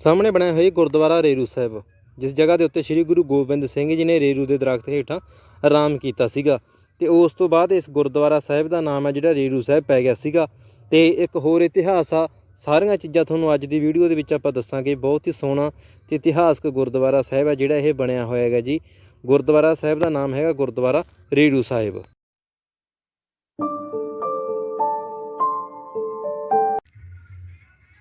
ਸਾਹਮਣੇ ਬਣਿਆ ਹੋਇਆ ਗੁਰਦੁਆਰਾ ਰੇਰੂ ਸਾਹਿਬ, ਜਿਸ ਜਗ੍ਹਾ ਦੇ ਉੱਤੇ ਸ੍ਰੀ ਗੁਰੂ ਗੋਬਿੰਦ ਸਿੰਘ ਜੀ ਨੇ ਰੇਰੂ ਦੇ ਦਰਖਤ ਹੇਠਾਂ ਆਰਾਮ ਕੀਤਾ ਸੀਗਾ ਤੇ ਉਸ ਤੋਂ ਬਾਅਦ ਇਸ ਗੁਰਦੁਆਰਾ ਸਾਹਿਬ ਦਾ ਨਾਮ ਹੈ ਜਿਹੜਾ ਰੇਰੂ ਸਾਹਿਬ ਪੈ ਗਿਆ ਸੀਗਾ। ਤੇ ਇੱਕ ਹੋਰ ਇਤਿਹਾਸ ਆ, ਸਾਰੀਆਂ ਚੀਜ਼ਾਂ ਤੁਹਾਨੂੰ ਅੱਜ ਦੀ ਵੀਡੀਓ ਦੇ ਵਿੱਚ ਆਪਾਂ ਦੱਸਾਂਗੇ, ਬਹੁਤ ਹੀ ਸੋਹਣਾ ਤੇ ਇਤਿਹਾਸਕ ਗੁਰਦੁਆਰਾ ਸਾਹਿਬ ਹੈ ਜਿਹੜਾ ਇਹ ਬਣਿਆ ਹੋਇਆ ਹੈਗਾ ਜੀ। ਗੁਰਦੁਆਰਾ ਸਾਹਿਬ ਦਾ ਨਾਮ ਹੈਗਾ ਗੁਰਦੁਆਰਾ ਰੇਰੂ ਸਾਹਿਬ।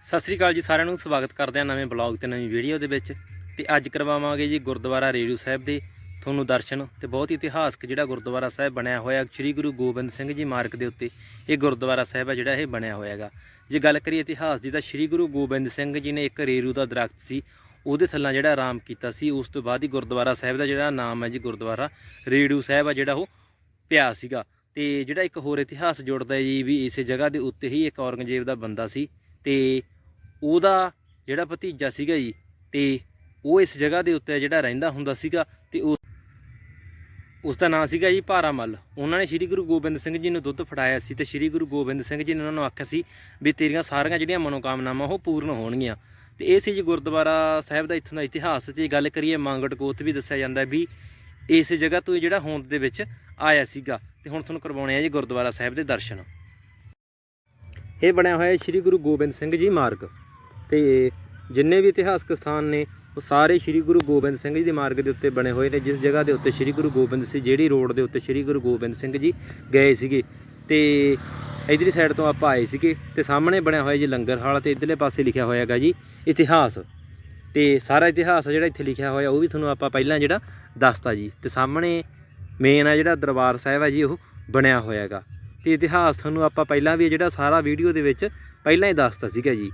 ਸਤਿ ਸ੍ਰੀ ਅਕਾਲ ਜੀ ਸਾਰਿਆਂ ਨੂੰ, ਸਵਾਗਤ ਕਰਦੇ ਹਾਂ ਨਵੇਂ ਬਲੌਗ ਤੇ ਨਵੀਂ ਵੀਡੀਓ ਦੇ ਵਿੱਚ। ਤੇ ਅੱਜ ਕਰਵਾਵਾਂਗੇ ਜੀ ਗੁਰਦੁਆਰਾ ਰੇੜੂ ਸਾਹਿਬ ਦੇ ਤੁਹਾਨੂੰ ਦਰਸ਼ਨ ਤੇ ਬਹੁਤ ਹੀ ਇਤਿਹਾਸਕ ਜਿਹੜਾ ਗੁਰਦੁਆਰਾ ਸਾਹਿਬ ਬਣਿਆ ਹੋਇਆ, ਸ੍ਰੀ ਗੁਰੂ ਗੋਬਿੰਦ ਸਿੰਘ ਜੀ ਮਾਰਗ ਦੇ ਉੱਤੇ ਇਹ ਗੁਰਦੁਆਰਾ ਸਾਹਿਬ ਹੈ ਜਿਹੜਾ ਇਹ ਬਣਿਆ ਹੋਇਆ ਹੈਗਾ। ਜੇ ਗੱਲ ਕਰੀਏ ਇਤਿਹਾਸ ਦੀ ਤਾਂ ਸ੍ਰੀ ਗੁਰੂ ਗੋਬਿੰਦ ਸਿੰਘ ਜੀ ਨੇ ਇੱਕ ਰੇਰੂ ਦਾ ਦਰਖਤ ਸੀ, ਉਹਦੇ ਥੱਲਾਂ ਜਿਹੜਾ ਆਰਾਮ ਕੀਤਾ ਸੀ, ਉਸ ਤੋਂ ਬਾਅਦ ਹੀ ਗੁਰਦੁਆਰਾ ਸਾਹਿਬ ਦਾ ਜਿਹੜਾ ਨਾਮ ਹੈ ਜੀ ਗੁਰਦੁਆਰਾ ਰੇੜੂ ਸਾਹਿਬ ਆ ਜਿਹੜਾ ਉਹ ਪਿਆ ਸੀਗਾ। ਤੇ ਜਿਹੜਾ ਇੱਕ ਹੋਰ ਇਤਿਹਾਸ ਜੁੜਦਾ ਹੈ ਜੀ ਵੀ ਇਸੇ ਜਗ੍ਹਾ ਦੇ ਉੱਤੇ ਹੀ ਇੱਕ ਔਰੰਗਜ਼ੇਬ ਦਾ ਬੰਦਾ ਸੀ ਤੇ ਉਹਦਾ ਜਿਹੜਾ ਭਤੀਜਾ ਸੀਗਾ ਜੀ, ਤੇ ਉਹ ਇਸ ਜਗ੍ਹਾ ਦੇ ਉੱਤੇ ਜਿਹੜਾ ਰਹਿੰਦਾ ਹੁੰਦਾ ਸੀਗਾ, ਤੇ ਉਹ ਉਸ ਦਾ ਨਾਮ ਸੀਗਾ ਜੀ ਭਾਰਾਮਲ। ਉਹਨਾਂ ਨੇ ਸ੍ਰੀ ਗੁਰੂ ਗੋਬਿੰਦ ਸਿੰਘ ਜੀ ਨੂੰ ਦੁੱਧ ਫੜਾਇਆ ਸੀ ਤੇ ਸ੍ਰੀ ਗੁਰੂ ਗੋਬਿੰਦ ਸਿੰਘ ਜੀ ਨੇ ਉਹਨਾਂ ਨੂੰ ਆਖਿਆ ਸੀ ਵੀ ਤੇਰੀਆਂ ਸਾਰੀਆਂ ਜਿਹੜੀਆਂ ਮਨੋਕਾਮਨਾਵਾਂ ਉਹ ਪੂਰਨ ਹੋਣਗੀਆਂ। ਤੇ ਇਹ ਸੀ ਜੀ ਗੁਰਦੁਆਰਾ ਸਾਹਿਬ ਦਾ ਇੱਥੋਂ ਦਾ ਇਤਿਹਾਸ। ਜੇ ਗੱਲ ਕਰੀਏ ਮੰਗਟ ਕੋਤ ਵੀ ਦੱਸਿਆ ਜਾਂਦਾ ਵੀ ਇਸ ਜਗ੍ਹਾ ਤੋਂ ਇਹ ਜਿਹੜਾ ਹੋਂਦ ਦੇ ਵਿੱਚ ਆਇਆ ਸੀਗਾ। ਤੇ ਹੁਣ ਤੁਹਾਨੂੰ ਕਰਵਾਉਣੇ ਆ ਜੀ ਗੁਰਦੁਆਰਾ ਸਾਹਿਬ ਦੇ ਦਰਸ਼ਨ। ਇਹ ਬਣਿਆ ਹੋਇਆ ਸ੍ਰੀ ਗੁਰੂ ਗੋਬਿੰਦ ਸਿੰਘ ਜੀ ਮਾਰਗ। ਤੇ ਜਿੰਨੇ ਵੀ ਇਤਿਹਾਸਕ ਸਥਾਨ ਨੇ, ਉਹ ਸਾਰੇ ਸ੍ਰੀ ਗੁਰੂ ਗੋਬਿੰਦ ਸਿੰਘ ਜੀ ਦੇ ਮਾਰਗ ਦੇ ਉੱਤੇ ਬਣੇ ਹੋਏ ਨੇ। ਜਿਸ ਜਗ੍ਹਾ ਦੇ ਉੱਤੇ ਸ੍ਰੀ ਗੁਰੂ ਗੋਬਿੰਦ ਸਿੰਘ ਜਿਹੜੀ ਰੋਡ ਦੇ ਉੱਤੇ ਸ੍ਰੀ ਗੁਰੂ ਗੋਬਿੰਦ ਸਿੰਘ ਜੀ ਗਏ ਸੀਗੇ। ਤੇ ਇਧਰਲੀ ਸਾਈਡ ਤੋਂ ਆਪਾਂ ਆਏ ਸੀਗੇ ਤੇ ਸਾਹਮਣੇ ਬਣਿਆ ਹੋਇਆ ਜੀ ਲੰਗਰ ਹਾਲ ਤੇ ਇਧਰਲੇ ਪਾਸੇ ਲਿਖਿਆ ਹੋਇਆ ਹੈਗਾ ਜੀ, ਇਤਿਹਾਸ। ਤੇ ਸਾਰਾ ਇਤਿਹਾਸ ਜਿਹੜਾ ਇੱਥੇ ਲਿਖਿਆ ਹੋਇਆ, ਉਹ ਵੀ ਤੁਹਾਨੂੰ ਆਪਾਂ ਪਹਿਲਾਂ ਜਿਹੜਾ ਦੱਸਤਾ ਜੀ। ਤੇ ਸਾਹਮਣੇ ਮੇਨ ਆ ਜਿਹੜਾ ਦਰਬਾਰ ਸਾਹਿਬ ਆ ਜੀ, ਉਹ ਬਣਿਆ ਹੋਇਆ ਹੈਗਾ। ਤੇ ਇਤਿਹਾਸ ਤੁਹਾਨੂੰ ਆਪਾਂ ਪਹਿਲਾਂ ਵੀ ਜਿਹੜਾ ਸਾਰਾ ਵੀਡੀਓ ਦੇ ਵਿੱਚ ਪਹਿਲਾਂ ਹੀ ਦੱਸਤਾ ਸੀਗਾ ਜੀ।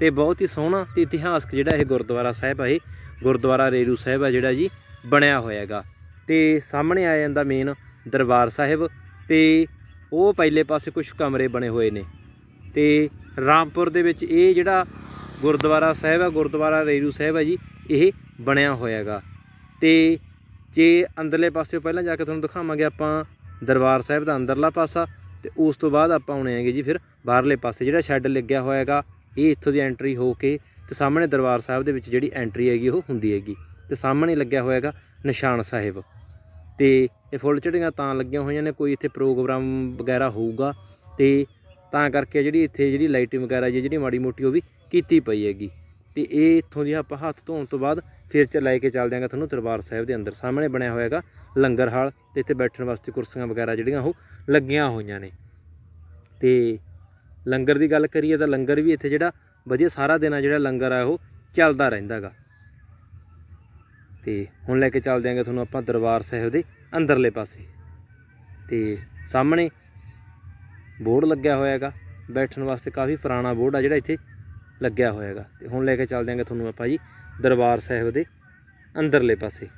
ਤੇ ਬਹੁਤ ਹੀ ਸੋਹਣਾ ਤੇ ਇਤਿਹਾਸਕ ਜਿਹੜਾ ਇਹ ਗੁਰਦੁਆਰਾ ਸਾਹਿਬ ਆ ਇਹ, ਗੁਰਦੁਆਰਾ ਰੇਰੂ ਸਾਹਿਬ ਆ ਜਿਹੜਾ ਜੀ, ਬਣਿਆ ਹੋਇਆ ਹੈਗਾ ਤੇ ਸਾਹਮਣੇ ਆ ਜਾਂਦਾ ਮੇਨ ਦਰਬਾਰ ਸਾਹਿਬ ਤੇ ਉਹ ਪਹਿਲੇ ਪਾਸੇ ਕੁਝ ਕਮਰੇ ਬਣੇ ਹੋਏ ਨੇ। ਤੇ ਰਾਮਪੁਰ ਦੇ ਵਿੱਚ ਇਹ ਜਿਹੜਾ ਗੁਰਦੁਆਰਾ ਸਾਹਿਬ ਆ, ਗੁਰਦੁਆਰਾ ਰੇਰੂ ਸਾਹਿਬ ਆ ਜੀ, ਇਹ ਬਣਿਆ ਹੋਇਆ ਹੈਗਾ ਤੇ ਜੇ ਅੰਦਰਲੇ ਪਾਸੇ ਪਹਿਲਾਂ ਜਾ ਕੇ ਤੁਹਾਨੂੰ ਦਿਖਾਵਾਂਗੇ ਆਪਾਂ ਦਰਬਾਰ ਸਾਹਿਬ ਦਾ ਅੰਦਰਲਾ ਪਾਸਾ ਤੇ ਉਸ ਤੋਂ ਬਾਅਦ ਆਪਾਂ ਆਉਣੇ ਹੈਗੇ ਜੀ ਫਿਰ ਬਾਹਰਲੇ ਪਾਸੇ ਜਿਹੜਾ ਸ਼ੈੱਡ ਲੱਗਿਆ ਹੋਇਆ ਹੈਗਾ ਇਹ ਇੱਥੋਂ ਦੀ ਐਂਟਰੀ ਹੋ ਕੇ ਤੇ ਸਾਹਮਣੇ ਦਰਬਾਰ ਸਾਹਿਬ ਦੇ ਵਿੱਚ ਜਿਹੜੀ ਐਂਟਰੀ ਹੈਗੀ, ਉਹ ਹੁੰਦੀ ਹੈਗੀ। ਤੇ ਸਾਹਮਣੇ ਲੱਗਿਆ ਹੋਇਆ ਹੈਗਾ ਨਿਸ਼ਾਨ ਸਾਹਿਬ। ਤੇ ਇਹ ਫੁੱਲ ਚੜੀਆਂ ਤਾਂ ਲੱਗੀਆਂ ਹੋਈਆਂ ਨੇ, ਕੋਈ ਇੱਥੇ ਪ੍ਰੋਗਰਾਮ ਵਗੈਰਾ ਹੋਊਗਾ ਤੇ ਤਾਂ ਕਰਕੇ ਜਿਹੜੀ ਇੱਥੇ ਜਿਹੜੀ ਲਾਈਟਿੰਗ ਵਗੈਰਾ ਜੀ ਜਿਹੜੀ ਮਾੜੀ ਮੋਟੀ ਉਹ ਵੀ ਕੀਤੀ ਪਈ ਹੈਗੀ। ਤੇ ਇਹ ਇੱਥੋਂ ਦੀ ਆਪਾਂ ਹੱਥ ਧੋਣ ਤੋਂ ਬਾਅਦ ਫਿਰ ਚ ਲੈ ਕੇ ਚੱਲ ਦਿਆਂਗਾ ਤੁਹਾਨੂੰ ਦਰਬਾਰ ਸਾਹਿਬ ਦੇ ਅੰਦਰ। ਸਾਹਮਣੇ ਬਣਿਆ ਹੋਇਆ ਹੈਗਾ ਲੰਗਰ ਹਾਲ ਤੇ ਇੱਥੇ ਬੈਠਣ ਵਾਸਤੇ ਕੁਰਸੀਆਂ ਵਗੈਰਾ ਜਿਹੜੀਆਂ ਉਹ ਲੱਗੀਆਂ ਹੋਈਆਂ ਨੇ। ਤੇ ਲੰਗਰ ਦੀ ਗੱਲ ਕਰੀਏ ਤਾਂ ਲੰਗਰ ਵੀ ਇੱਥੇ ਜਿਹੜਾ ਵਧੀਆ ਸਾਰਾ ਦਿਨ ਆ ਜਿਹੜਾ ਲੰਗਰ ਆ ਉਹ ਚੱਲਦਾ ਰਹਿੰਦਾਗਾ ਤੇ ਹੁਣ ਲੈ ਕੇ ਚੱਲ ਦਿਆਂਗੇ ਤੁਹਾਨੂੰ ਆਪਾਂ ਦਰਬਾਰ ਸਾਹਿਬ ਦੇ ਅੰਦਰਲੇ ਪਾਸੇ। ਤੇ ਸਾਹਮਣੇ ਬੋਰਡ ਲੱਗਿਆ ਹੋਇਆ ਹੈਗਾ ਬੈਠਣ ਵਾਸਤੇ ਕਾਫੀ ਪੁਰਾਣਾ ਬੋਰਡ ਆ ਜਿਹੜਾ ਇੱਥੇ ਲੱਗਿਆ ਹੋਇਆ ਹੈਗਾ ਤੇ ਹੁਣ ਲੈ ਕੇ ਚੱਲ ਦਿਆਂਗੇ ਤੁਹਾਨੂੰ ਆਪਾਂ ਜੀ ਦਰਬਾਰ ਸਾਹਿਬ ਦੇ ਅੰਦਰਲੇ ਪਾਸੇ।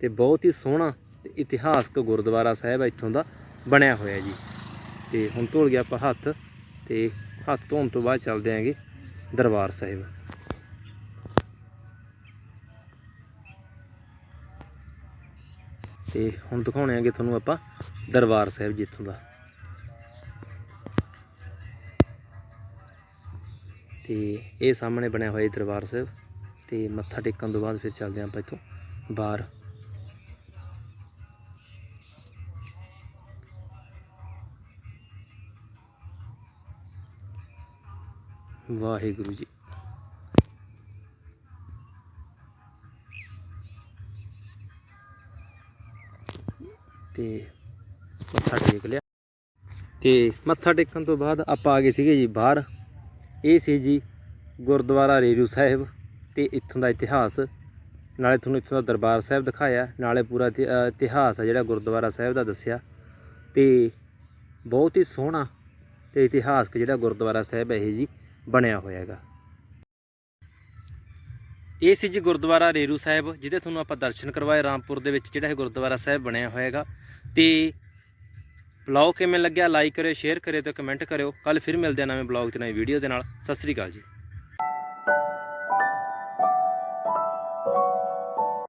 ਤੇ ਬਹੁਤ ਹੀ ਸੋਹਣਾ ਤੇ ਇਤਿਹਾਸਕ ਗੁਰਦੁਆਰਾ ਸਾਹਿਬ ਇੱਥੋਂ ਦਾ ਬਣਿਆ ਹੋਇਆ ਜੀ। ਤੇ ਹੁਣ ਧੋਲ ਗਿਆ ਆਪਾਂ ਹੱਥ ਤੇ ਹੱਥ ਧੋਣ ਤੋਂ ਬਾਅਦ ਚੱਲਦੇ ਆਂਗੇ ਦਰਬਾਰ ਸਾਹਿਬ। ਤੇ ਹੁਣ ਦਿਖਾਉਣੇ ਆਂਗੇ ਤੁਹਾਨੂੰ ਆਪਾਂ ਦਰਬਾਰ ਸਾਹਿਬ ਜਿੱਥੋਂ ਦਾ। ਤੇ ਇਹ ਸਾਹਮਣੇ ਬਣਿਆ ਹੋਇਆ ਦਰਬਾਰ ਸਾਹਿਬ ਤੇ ਮੱਥਾ ਟੇਕਣ ਤੋਂ ਬਾਅਦ ਫਿਰ ਚੱਲਦੇ ਆਂ ਆਪਾਂ ਇੱਥੋਂ ਬਾਹਰ। ਵਾਹਿਗੁਰੂ ਜੀ। ਤੇ ਮੱਥਾ ਟੇਕ ਲਿਆ। ਤੇ ਮੱਥਾ ਟੇਕਣ ਤੋਂ ਬਾਅਦ ਆਪਾਂ ਆ ਗਏ ਸੀਗੇ ਜੀ ਬਾਹਰ। ਇਹ ਸੀ ਜੀ ਗੁਰਦੁਆਰਾ ਰੇਰੂ ਸਾਹਿਬ ਤੇ ਇੱਥੋਂ ਦਾ ਇਤਿਹਾਸ। ਨਾਲੇ ਤੁਹਾਨੂੰ ਇੱਥੋਂ ਦਾ ਦਰਬਾਰ ਸਾਹਿਬ ਦਿਖਾਇਆ। ਨਾਲੇ ਪੂਰਾ ਇਤਿ- ਇਤਿਹਾਸ ਆ ਜਿਹੜਾ ਗੁਰਦੁਆਰਾ ਸਾਹਿਬ ਦਾ ਦੱਸਿਆ। ਤੇ ਬਹੁਤ ਹੀ ਸੋਹਣਾ ਤੇ ਇਤਿਹਾਸਕ ਜਿਹੜਾ ਗੁਰਦੁਆਰਾ ਸਾਹਿਬ ਹੈ ਇਹ ਜੀ। ਬਣਿਆ ਹੋਇਆ ਹੈਗਾ ਇਹ ਸੀ ਜੀ ਗੁਰਦੁਆਰਾ ਰੇਰੂ ਸਾਹਿਬ, ਜਿਹਦੇ ਤੁਹਾਨੂੰ ਆਪਾਂ ਦਰਸ਼ਨ ਕਰਵਾਏ ਰਾਮਪੁਰ ਦੇ ਵਿੱਚ, ਜਿਹੜਾ ਇਹ ਗੁਰਦੁਆਰਾ ਸਾਹਿਬ ਬਣਿਆ ਹੋਇਆ ਹੈਗਾ ਤੇ ਬਲੌਗ ਕਿਵੇਂ ਲੱਗਿਆ ਲਾਈਕ ਕਰਿਓ ਸ਼ੇਅਰ ਕਰਿਓ ਤੇ ਕਮੈਂਟ ਕਰਿਓ। ਕੱਲ ਫਿਰ ਮਿਲਦੇ ਆ ਨਵੇਂ ਬਲੌਗ ਤੇ ਨਵੀਂ ਵੀਡੀਓ ਦੇ ਨਾਲ। ਸਤਿ ਸ੍ਰੀ ਅਕਾਲ ਜੀ।